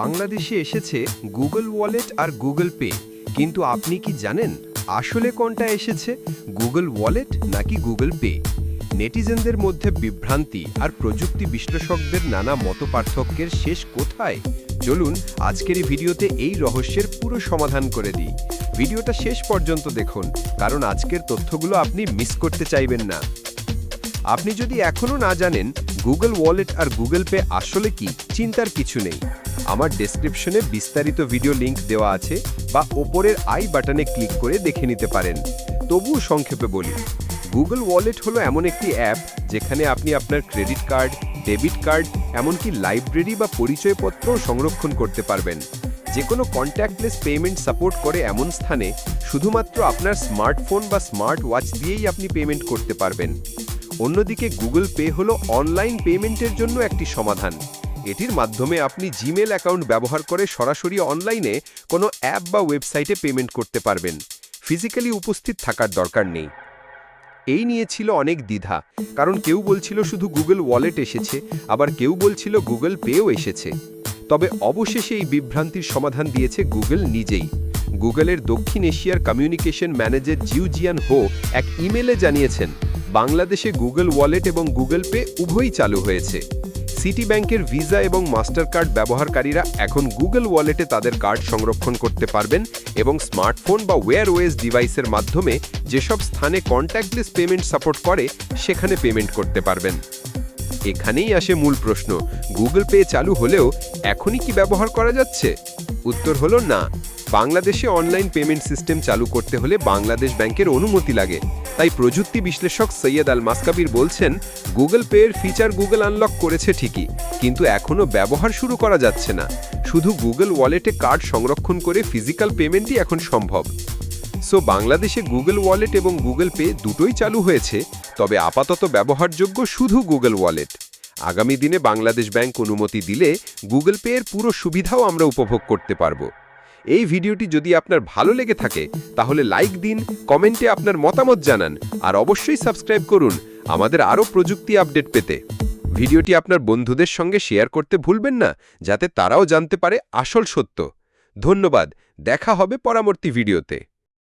বাংলাদেশে এসেছে Google wallet আর গুগল পে। কিন্তু আপনি কি জানেন আসলে কোনটা এসেছে, গুগল ওয়ালেট নাকি গুগল পে? নেটিজেনদের মধ্যে বিভ্রান্তি আর প্রযুক্তি বিশ্লেষকদের নানা মতপার্থক্যের শেষ কোথায়? চলুন আজকের এই ভিডিওতে এই রহস্যের পুরো সমাধান করে দিই। ভিডিওটা শেষ পর্যন্ত দেখুন, কারণ আজকের তথ্যগুলো আপনি মিস করতে চাইবেন না। আপনি যদি এখনও না জানেন গুগল ওয়ালেট আর গুগল পে আসলে কি, চিন্তার কিছু নেই। আমার ডেসক্রিপশনে বিস্তারিত ভিডিও লিংক দেওয়া আছে বা ওপরের আই বাটনে ক্লিক করে দেখে নিতে পারেন। তবুও সংক্ষেপে বলি গুগল ওয়ালেট হলো এমন একটি অ্যাপ যেখানে আপনি আপনার ক্রেডিট কার্ড ডেবিট কার্ড এমনকি লাইব্রেরি বা পরিচয়পত্র সংরক্ষণ করতে পারবেন। যে কোনো কন্ট্যাক্টলেস পেমেন্ট সাপোর্ট করে এমন স্থানে শুধুমাত্র আপনার স্মার্টফোন বা স্মার্ট ওয়াচ দিয়েই আপনি পেমেন্ট করতে পারবেন। অন্যদিকে গুগল পে হলো অনলাইন পেমেন্টের জন্য একটি সমাধান। এটির মাধ্যমে আপনি জিমেল অ্যাকাউন্ট ব্যবহার করে সরাসরি অনলাইনে কোনো অ্যাপ বা ওয়েবসাইটে পেমেন্ট করতে পারবেন। ফিজিক্যালি উপস্থিত থাকার দরকার নেই। এই নিয়ে ছিল অনেক দ্বিধা, কারণ কেউ বলছিল শুধু গুগল ওয়ালেট এসেছে, আবার কেউ বলছিল গুগল পেও এসেছে। তবে অবশেষে এই বিভ্রান্তির সমাধান দিয়েছে গুগল নিজেই। গুগলের দক্ষিণ এশিয়ার কমিউনিকেশন ম্যানেজার জিউজিয়ান হো এক ইমেলে জানিয়েছেন, বাংলাদেশে গুগল ওয়ালেট এবং গুগল পে উভয়ই চালু হয়েছে। সিটি ব্যাংকের ভিসা এবং মাস্টার কার্ড ব্যবহারকারীরা এখন গুগল ওয়ালেটে তাদের কার্ড সংরক্ষণ করতে পারবেন এবং স্মার্টফোন বা ওয়্যার ওয়েস ডিভাইসের মাধ্যমে যেসব স্থানে কন্ট্যাক্টলেস পেমেন্ট সাপোর্ট করে, সেখানে পেমেন্ট করতে পারবেন। এখানেই আসে মূল প্রশ্ন গুগল পে চালু হলেও এখনই কি ব্যবহার করা যাচ্ছে? উত্তর হলো না। বাংলাদেশে অনলাইন পেমেন্ট সিস্টেম চালু করতে হলে বাংলাদেশ ব্যাংকের অনুমতি লাগে। তাই প্রযুক্তি বিশ্লেষক সৈয়দ আল মাসকাবির বলছেন, গুগল পে এর ফিচার গুগল আনলক করেছে ঠিকই, কিন্তু এখনও ব্যবহার শুরু করা যাচ্ছে না। শুধু গুগল ওয়ালেটে কার্ড সংরক্ষণ করে ফিজিক্যাল পেমেন্টই এখন সম্ভব। সো বাংলাদেশে গুগল ওয়ালেট এবং গুগল পে দুটোই চালু হয়েছে, তবে আপাতত ব্যবহারযোগ্য শুধু গুগল ওয়ালেট। আগামী দিনে বাংলাদেশ ব্যাংক অনুমতি দিলে গুগল পে এর পুরো সুবিধাও আমরা উপভোগ করতে পারব। এই ভিডিওটি যদি আপনার ভালো লেগে থাকে, তাহলে লাইক দিন কমেন্টে আপনার মতামত জানান, আর অবশ্যই সাবস্ক্রাইব করুন আমাদের আরও প্রযুক্তি আপডেট পেতে। ভিডিওটি আপনার বন্ধুদের সঙ্গে শেয়ার করতে ভুলবেন না, যাতে তারাও জানতে পারে আসল সত্য। ধন্যবাদ, দেখা হবে পরবর্তী ভিডিওতে।